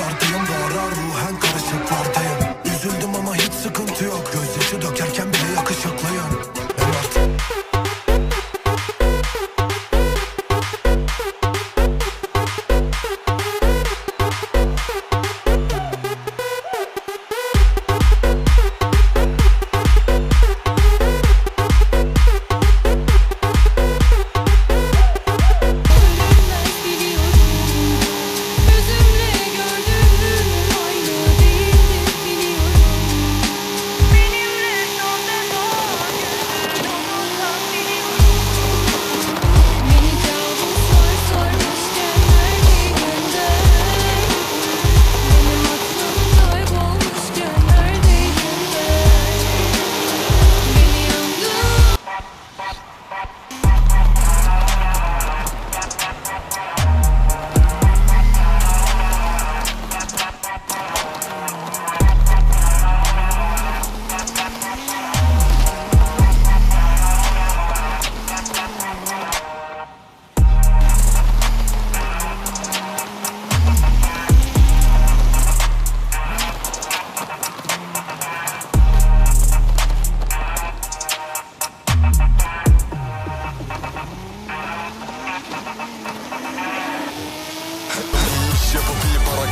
parte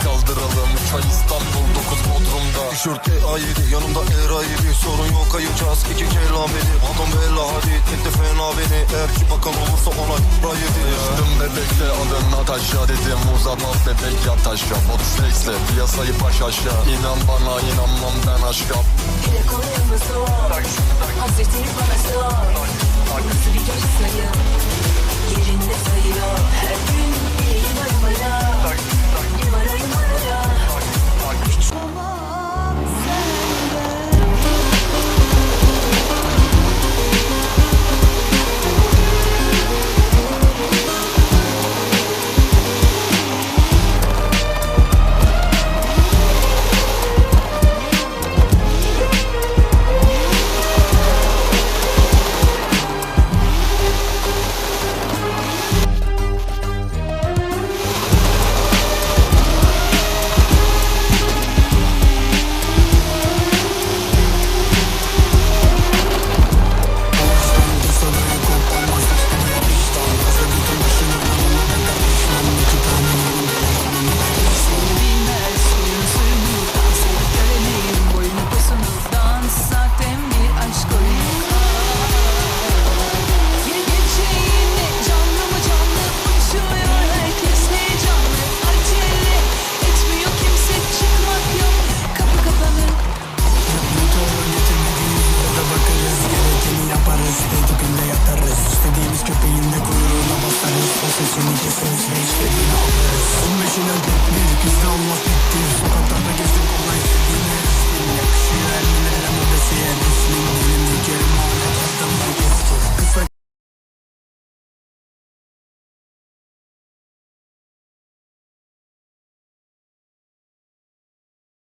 Şanlıurfa İstanbul 9 Bodrum'da. Tişörtte A7 yanımda era 7 Sorun yok kayacağız iki kelam beni. Adam bella hadi teklif fena beni. Eğer ki bakan olursa ona ra 7 Düştüm bebekte adın Natasha dedim uzatma bebek yat aşağı. Motoslex'le piyasayı baş aşağı. İnan bana inanmam ben aşka. Dile kolay seçince sözle istediğini alırız 15 ile bir biz de Allah bittir Sokaklarda gezdim kolay